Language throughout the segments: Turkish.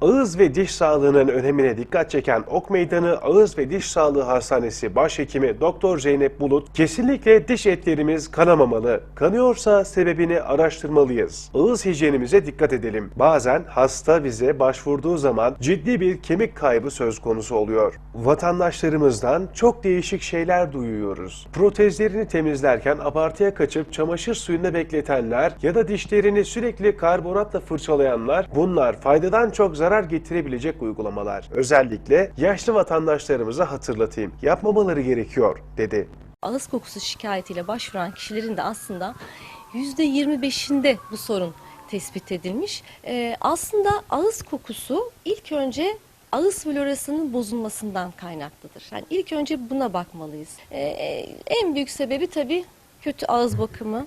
Ağız ve diş sağlığının önemine dikkat çeken Ok Meydanı Ağız ve Diş Sağlığı Hastanesi Başhekimi Doktor Zeynep Bulut, kesinlikle diş etlerimiz kanamamalı. Kanıyorsa sebebini araştırmalıyız. Ağız hijyenimize dikkat edelim. Bazen hasta bize başvurduğu zaman ciddi bir kemik kaybı söz konusu oluyor. Vatandaşlarımızdan çok değişik şeyler duyuyoruz. Protezlerini temizlerken abartıya kaçıp çamaşır suyunda bekletenler ya da dişlerini sürekli karbonatla fırçalayanlar bunlar faydadan çok zarar getirebilecek uygulamalar. Özellikle yaşlı vatandaşlarımıza hatırlatayım. Yapmamaları gerekiyor dedi. ağız kokusu şikayetiyle başvuran kişilerin de aslında %25'inde bu sorun tespit edilmiş. Ee, aslında ağız kokusu ilk önce ağız florasının bozulmasından kaynaklıdır. Yani ilk önce buna bakmalıyız. Ee, en büyük sebebi tabii kötü ağız bakımı,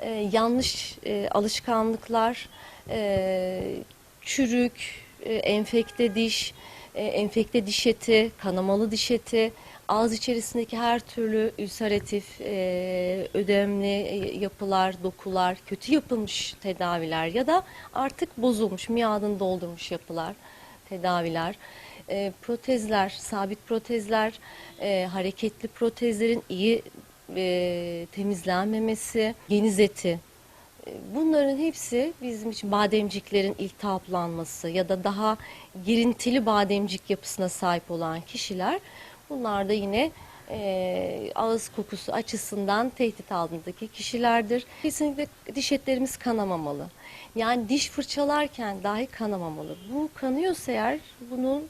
e, yanlış e, alışkanlıklar, e, çürük, e, enfekte diş, e, enfekte diş eti, kanamalı diş eti, ağız içerisindeki her türlü ülseratif, e, ödemli yapılar, dokular, kötü yapılmış tedaviler ya da artık bozulmuş, miadını doldurmuş yapılar, tedaviler, protezler, sabit protezler, hareketli protezlerin iyi temizlenmemesi, geniz eti, Bunların hepsi bizim için bademciklerin iltihaplanması ya da daha girintili bademcik yapısına sahip olan kişiler bunlar da yine e, ağız kokusu açısından tehdit altındaki kişilerdir. Kesinlikle diş etlerimiz kanamamalı. Yani diş fırçalarken dahi kanamamalı. Bu kanıyorsa eğer bunun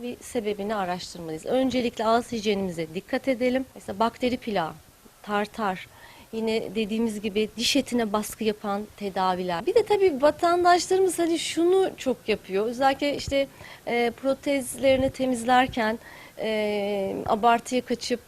bir sebebini araştırmalıyız. Öncelikle ağız hijyenimize dikkat edelim. Mesela bakteri plağı, tartar, yine dediğimiz gibi diş etine baskı yapan tedaviler. Bir de tabii vatandaşlarımız hani şunu çok yapıyor. Özellikle işte e, protezlerini temizlerken e, abartıya kaçıp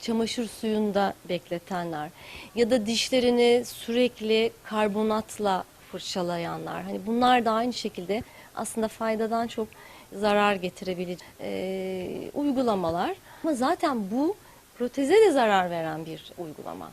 çamaşır suyunda bekletenler ya da dişlerini sürekli karbonatla fırçalayanlar. Hani bunlar da aynı şekilde aslında faydadan çok zarar getirebilir e, uygulamalar. Ama zaten bu proteze de zarar veren bir uygulama.